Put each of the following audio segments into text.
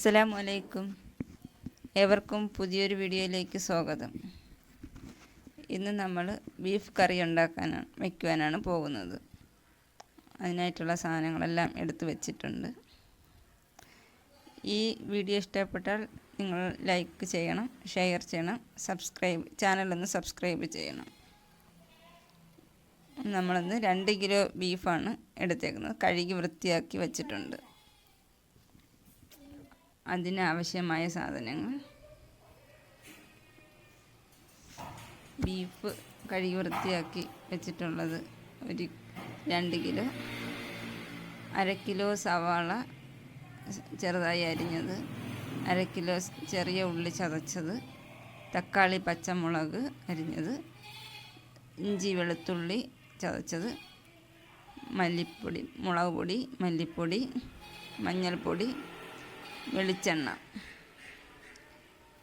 അസ്സലാമു അലൈക്കും ഏവർക്കും പുതിയൊരു വീഡിയോയിലേക്ക് സ്വാഗതം. ഇന്ന് നമ്മൾ ബീഫ് കറി ഉണ്ടാക്കാനാണ് വയ്ക്കുവാനാണ് പോകുന്നത്. അതിനായിട്ടുള്ള സാധനങ്ങളെല്ലാം എടുത്തു വച്ചിട്ടുണ്ട്. ഈ വീഡിയോ ഇഷ്ടപ്പെട്ടാൽ നിങ്ങൾ ലൈക്ക് ചെയ്യണം ഷെയർ ചെയ്യണം സബ്സ്ക്രൈബ് ചാനലൊന്ന് സബ്സ്ക്രൈബ് ചെയ്യണം. നമ്മളിന്ന് രണ്ട് കിലോ ബീഫാണ് എടുത്തേക്കുന്നത്. കഴുകി വൃത്തിയാക്കി വച്ചിട്ടുണ്ട്. അതിനാവശ്യമായ സാധനങ്ങൾ. ബീഫ് കഴുകി വൃത്തിയാക്കി വെച്ചിട്ടുള്ളത് ഒരു രണ്ട് കിലോ. അര കിലോ സവാള ചെറുതായി അരിഞ്ഞത്. അര കിലോ ചെറിയ ഉള്ളി ചതച്ചത്. തക്കാളി പച്ചമുളക് അരിഞ്ഞത്. ഇഞ്ചി വെളുത്തുള്ളി ചതച്ചത്. മല്ലിപ്പൊടി മുളക് പൊടി മല്ലിപ്പൊടി മഞ്ഞൾപ്പൊടി വെളിച്ചെണ്ണ.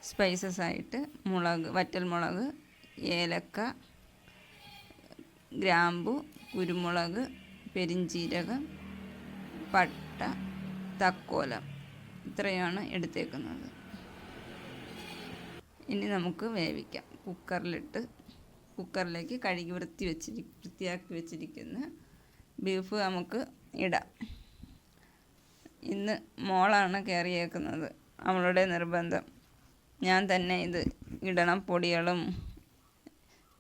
സ്പൈസസ് ആയിട്ട് മുളക് വറ്റൽ മുളക് ഏലക്ക ഗ്രാമ്പു കുരുമുളക് പെരിഞ്ചീരകം പട്ട തക്കോലം ഇത്രയാണ് എടുത്തേക്കുന്നത്. ഇനി നമുക്ക് വേവിക്കാം. കുക്കറിലിട്ട് കുക്കറിലേക്ക് കഴുകി വൃത്തി വെച്ചിരി വൃത്തിയാക്കി വെച്ചിരിക്കുന്ന ബീഫ് നമുക്ക് ഇടാം. ഇന്ന് മോളാണ് കയറിയേക്കുന്നത്. അവളുടെ നിർബന്ധം. ഞാൻ തന്നെ ഇത് ഇടണം പൊടികളും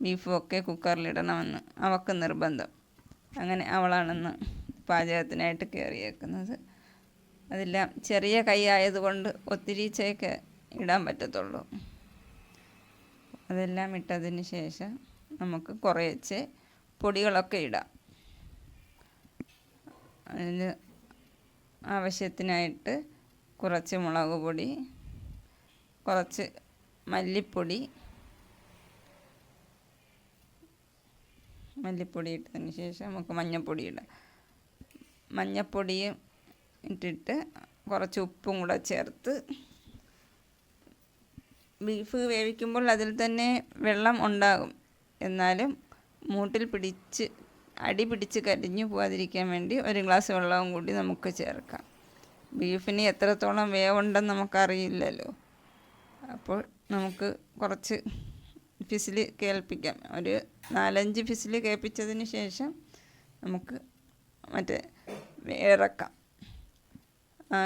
ബീഫും ഒക്കെ കുക്കറിലിടണമെന്ന് അവൾക്ക് നിർബന്ധം. അങ്ങനെ അവളാണെന്ന് പാചകത്തിനായിട്ട് കയറിയേക്കുന്നത്. അതെല്ലാം ചെറിയ കൈ ആയതുകൊണ്ട് ഒത്തിരി ചേക്ക് ഇടാൻ പറ്റത്തുള്ളൂ. അതെല്ലാം ഇട്ടതിന് ശേഷം നമുക്ക് കുറേച്ച് പൊടികളൊക്കെ ഇടാം. അതിന് ആവശ്യത്തിനായിട്ട് കുറച്ച് മുളക് പൊടി കുറച്ച് മല്ലിപ്പൊടി മല്ലിപ്പൊടി ഇട്ടതിന് ശേഷം നമുക്ക് മഞ്ഞൾപ്പൊടി ഇടാം. മഞ്ഞൾപ്പൊടിയും ഇട്ടിട്ട് കുറച്ച് ഉപ്പും കൂടെ ചേർത്ത് ബീഫ് വേവിക്കുമ്പോൾ അതിൽ തന്നെ വെള്ളം ഉണ്ടാകും. എന്നാലും മൂട്ടിൽ പിടിച്ച് അടി പിടിച്ച് കരിഞ്ഞു പോകാതിരിക്കാൻ വേണ്ടി ഒരു ഗ്ലാസ് വെള്ളവും കൂടി നമുക്ക് ചേർക്കാം. ബീഫിന് എത്രത്തോളം വേവുണ്ടെന്ന് നമുക്കറിയില്ലല്ലോ. അപ്പോൾ നമുക്ക് കുറച്ച് ഫിസിൽ കേൾപ്പിക്കാം. ഒരു നാലഞ്ച് ഫിസിൽ കേൾപ്പിച്ചതിന് ശേഷം നമുക്ക് മറ്റേ ഇറക്കാം.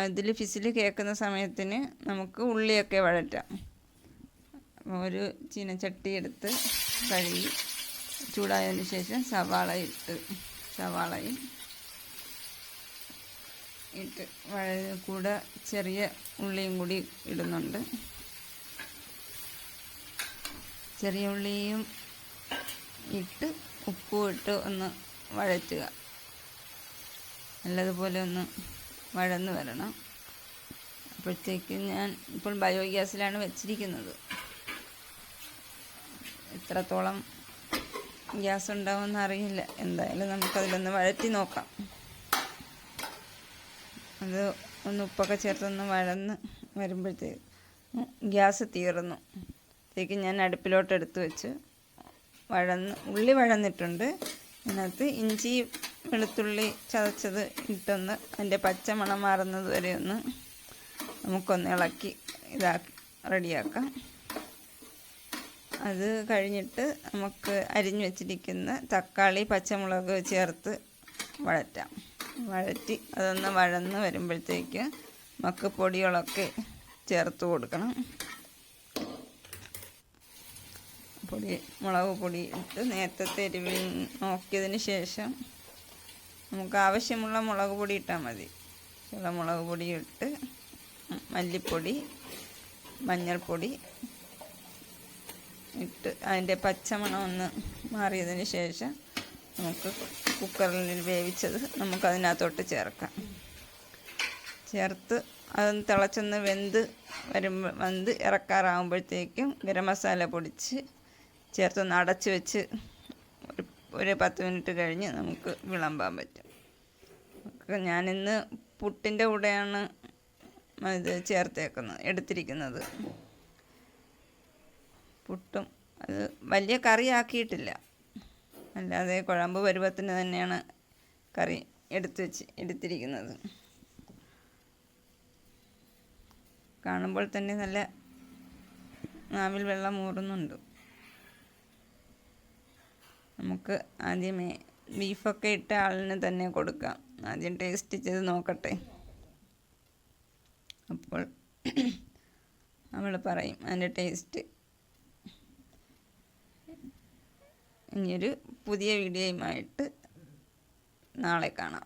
ഇതിൽ ഫിസിൽ കേൾക്കുന്ന സമയത്തിന് നമുക്ക് ഉള്ളിയൊക്കെ വഴറ്റാം. ഒരു ചീനച്ചട്ടി എടുത്ത് കഴുകി ചൂടായതിന് ശേഷം സവാള ഇട്ട് സവാളയും ഇട്ട് കൂടെ ചെറിയ ഉള്ളിയും കൂടി ഇടുന്നുണ്ട്. ചെറിയ ഉള്ളിയും ഇട്ട് ഉപ്പും ഇട്ട് ഒന്ന് വഴറ്റുക. നല്ലതുപോലെ ഒന്ന് വഴന്ന് വരണം. അപ്പോഴത്തേക്ക് ഞാൻ ഇപ്പോൾ ബയോഗ്യാസിലാണ് വെച്ചിരിക്കുന്നത്. എത്രത്തോളം ഗ്യാസ് ഉണ്ടാവുമെന്ന് അറിയില്ല എന്തായാലും നമുക്കതിലൊന്ന് വഴറ്റി നോക്കാം. അത് ഒന്ന് ഉപ്പൊക്കെ ചേർത്തൊന്ന് വഴന്ന് വരുമ്പോഴത്തേക്ക് ഗ്യാസ് തീർന്നു. അപ്പോഴത്തേക്ക് ഞാൻ അടുപ്പിലോട്ട് എടുത്ത് വെച്ച് വഴന്ന് ഉള്ളി വഴന്നിട്ടുണ്ട്. അതിനകത്ത് ഇഞ്ചി വെളുത്തുള്ളി ചതച്ചത് ഇട്ടൊന്ന് അതിന്റെ പച്ചമണം മാറുന്നത് വരെ ഒന്ന് നമുക്കൊന്ന് ഇളക്കി ഇതാക്കി റെഡിയാക്കാം. അത് കഴിഞ്ഞിട്ട് നമുക്ക് അരിഞ്ഞു വെച്ചിരിക്കുന്ന തക്കാളി പച്ചമുളക് ചേർത്ത് വഴറ്റാം. വഴറ്റി അതൊന്ന് വഴന്ന് വരുമ്പോഴത്തേക്ക് നമുക്ക് പൊടികളൊക്കെ ചേർത്ത് കൊടുക്കണം. പൊടി മുളക് പൊടി ഇട്ട് നേരത്തെ എരിവിൽ നോക്കിയതിന് ശേഷം നമുക്ക് ആവശ്യമുള്ള മുളക് പൊടി ഇട്ടാൽ മതി. ചില മുളക് പൊടി ഇട്ട് മല്ലിപ്പൊടി മഞ്ഞൾപ്പൊടി ഇട്ട് അതിന്റെ പച്ചമണം ഒന്ന് മാറിയതിന് ശേഷം നമുക്ക് കുക്കറിൽ വേവിച്ചത് നമുക്ക് അതിനകത്തോട്ട് ചേർക്കാം. ചേർത്ത് അതൊന്ന് തിളച്ചൊന്ന് വെന്ത് വരുമ്പോൾ വെന്ത് ഇറക്കാറാകുമ്പോഴത്തേക്കും ഗരം മസാല പൊടിച്ച് ചേർത്തൊന്ന് അടച്ച് വെച്ച് ഒരു ഒരു പത്ത് മിനിറ്റ് കഴിഞ്ഞ് നമുക്ക് വിളമ്പാൻ പറ്റും. ഞാനിന്ന് പുട്ടിന്റെ കൂടെയാണ് ഇത് ചേർത്തേക്കുന്നത് എടുത്തിരിക്കുന്നത്. പുട്ടും. അത് വലിയ കറി ആക്കിയിട്ടില്ല അല്ലാതെ കുഴമ്പ് പരുവത്തിന് തന്നെയാണ് കറി എടുത്ത് വെച്ച് എടുത്തിരിക്കുന്നത്. കാണുമ്പോൾ തന്നെ നല്ല നാവിൽ വെള്ളം ഊറുന്നുണ്ട്. നമുക്ക് ആദ്യമേ ബീഫൊക്കെ ഇട്ട ആളിന് തന്നെ കൊടുക്കാം. ആദ്യം ടേസ്റ്റ് ചെയ്ത് നോക്കട്ടെ. അപ്പോൾ അവൾ പറയും അതിന്റെ ടേസ്റ്റ് ഇനിയൊരു പുതിയ വീഡിയോയുമായിട്ട് നാളെ കാണാം.